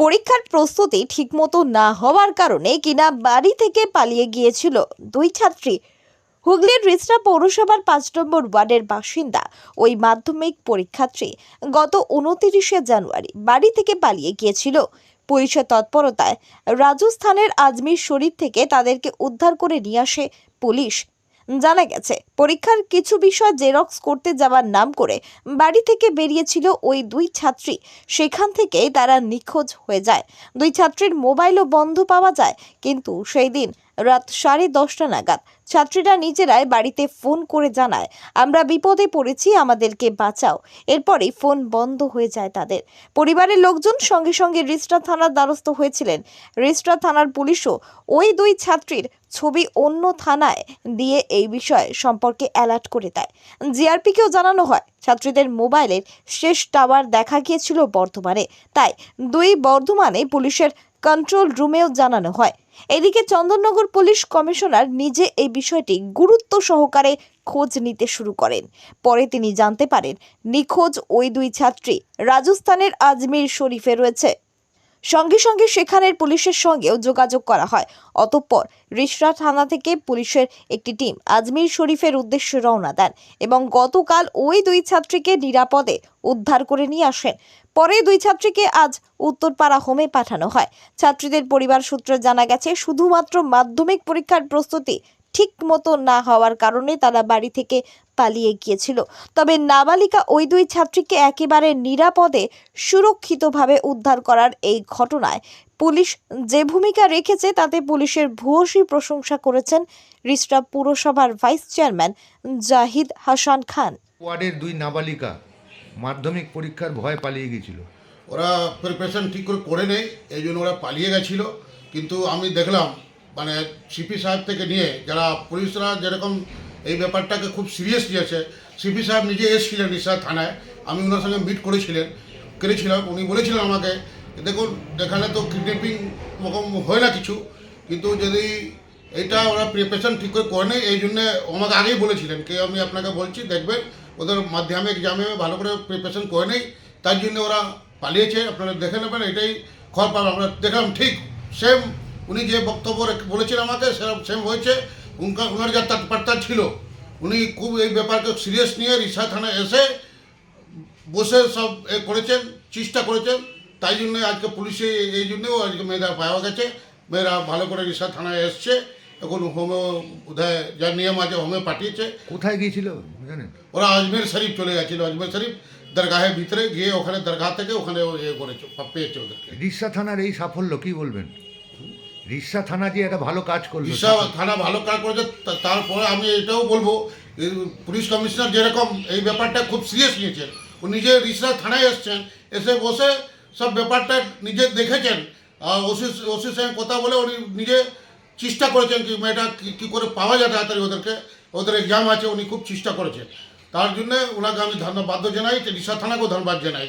পরীক্ষার প্রস্তুতি ঠিকমতো না হওয়ার কারণে কিনা বাড়ি থেকে পালিয়ে গিয়েছিল দুই ছাত্রী। হুগলির রিসরা পৌরসভার পাঁচ নম্বর ওয়ার্ডের বাসিন্দা, ওই মাধ্যমিক পরীক্ষার্থী, গত উনতিরিশে জানুয়ারি বাড়ি থেকে পালিয়ে গিয়েছিল। পুলিশের তৎপরতায় রাজস্থানের আজমির শরীফ থেকে তাদেরকে উদ্ধার করে নিয়ে আসে পুলিশ। জানা গেছে, পরীক্ষার কিছু বিষয় জেরক্স করতে যাওয়ার নাম করে বাড়ি থেকে বেরিয়েছিল ওই দুই ছাত্রী। সেখান থেকেই তারা নিখোঁজ হয়ে যায়। দুই ছাত্রীর মোবাইলও বন্ধ পাওয়া যায়, কিন্তু সেই দিন রাত সাড়ে দশটা নাগাদ। ছাত্রীরা নিজেরাই বাড়িতে ফোন করে জানায়, আমরা বিপদে পড়েছি, আমাদেরকে বাঁচাও। এরপরেই ফোন বন্ধ হয়ে যায় তাদের। পরিবারের লোকজন সঙ্গে সঙ্গে রিস্ট্রা থানার দ্বারস্থ হয়েছিলেন। রিস্ট্রা থানার পুলিশও ওই দুই ছাত্রীর ছবি অন্য থানায় দিয়ে এই বিষয়ে সম্পর্কে অ্যালার্ট করে দেয়। জিআরপিকেও জানানো হয়, ছাত্রীদের মোবাইলের শেষ টাওয়ার দেখা গিয়েছিল বর্ধমানে। তাই দুই বর্ধমানে পুলিশের কন্ট্রোল রুমেও জানানো হয়। এদিকে চন্দননগর পুলিশ কমিশনার নিজে এই বিষয়টি গুরুত্ব সহকারে খোঁজ নিতে শুরু করেন। পরে তিনি জানতে পারেন, নিখোঁজ ওই দুই ছাত্রী রাজস্থানের আজমির শরীফে রয়েছে। সঙ্গে সঙ্গে সেখানের পুলিশের সঙ্গেও যোগাযোগ করা হয়। অতঃপর রিসরা থানা থেকে পুলিশের একটি টিম আজমির শরীফের উদ্দেশ্যে রওনা দেন এবং গতকাল ওই দুই ছাত্রীকে নিরাপদে উদ্ধার করে নিয়ে আসেন। পরে দুই ছাত্রীকে আজ উত্তরপাড়া হোমে পাঠানো হয়। ছাত্রীদের পরিবার সূত্রে জানা গেছে, শুধুমাত্র মাধ্যমিক পরীক্ষার প্রস্তুতি ঠিক মতো না হওয়ার কারণে তারা বাড়ি থেকে পালিয়ে গিয়েছিল। তবে নাবালিকা ওই দুই ছাত্রীকে একেবারে নিরাপদে সুরক্ষিতভাবে উদ্ধার করার এই ঘটনায় পুলিশ যে ভূমিকা রেখেছে তাতে পুলিশের ভূয়সী প্রশংসা করেছেন রিস্টা পুরসভার ভাইস চেয়ারম্যান জাহিদ হাসান খান। ওয়ার্ডের দুই নাবালিকা মাধ্যমিক পরীক্ষার ভয় পালিয়ে গিয়েছিল। ওরা প্রিপারেশন ঠিক করে করে নেই এই জন্য ওরা পালিয়ে গেছিল। কিন্তু আমি দেখলাম মানে সিপি সাহেব থেকে নিয়ে যারা পুলিশরা যেরকম এই ব্যাপারটাকে খুব সিরিয়াস নিয়েছে সিপি সাহেব নিজে এসেছিলেন রিসা থানায়। আমি ওনার সঙ্গে মিট করেছিলেন, করেছিলাম। উনি বলেছিলেন আমাকে, দেখুন, এখানে তো কিডন্যাপিং রকম হয় না কিছু, কিন্তু যদি এটা ওরা প্রিপারেশন ঠিক করে করে নেই এই জন্যে আমাকে আগেই বলেছিলেন কে আমি আপনাকে বলছি, দেখবেন, ওদের মাধ্যমিক এক্সামে ভালো করে প্রিপারেশন করে নেই, তার জন্য ওরা পালিয়েছে, আপনারা দেখে নেবেন, এটাই খবর পাবেন আমরা দেখলাম, ঠিক সেম উনি যে বক্তব্য বলেছিলেন আমাকে সেরকম সেম হয়েছে। উনকা ওনার যা তৎপরতা ছিল। উনি খুব এই ব্যাপারকে সিরিয়াস নিয়ে রিসা থানায় এসে বসে সব এ করেছেন চেষ্টা করেছেন। তাই জন্য আজকে পুলিশে এই জন্যও আজকে মেয়েরা পাওয়া গেছে। মেয়েরা ভালো করে রিসা থানায় এসছে। এখন হোমে বোধহয় যা নিয়ম আছে হোমে পাঠিয়েছে। কোথায় গিয়েছিল? জানেন ওরা আজমের শরীফ চলে গেছিল আজমের শরীফ। দরগাহের ভিতরে গিয়ে ওখানে দরগাহ থেকে ওখানে ও ইয়ে করেছে পেয়েছে ওদেরকে। রিসা থানার এই সাফল্য কি বলবেন? রিসা থানা যে একটা ভালো কাজ করল দিশা থানা ভালো কাজ করেছে তারপরে আমি এটাও বলব পুলিশ কমিশনার যেরকম এই ব্যাপারটা খুব সিরিয়াস নিয়েছেন ও নিজে রিসা থানায় এসছেন এসে বসে সব ব্যাপারটা নিজে দেখেছেন আর ওসি ওসির সঙ্গে কথা বলে উনি নিজে চেষ্টা করেছেন কি মেয়েটা কী- কী করে পাওয়া যায় তাড়াতাড়ি ওদেরকে ওদের এক্সাম আছে উনি খুব চেষ্টা করেছেন। তার জন্য ওনাকে আমি ধন্যবাদ জানাই রিসা থানাকেও ধন্যবাদ জানাই।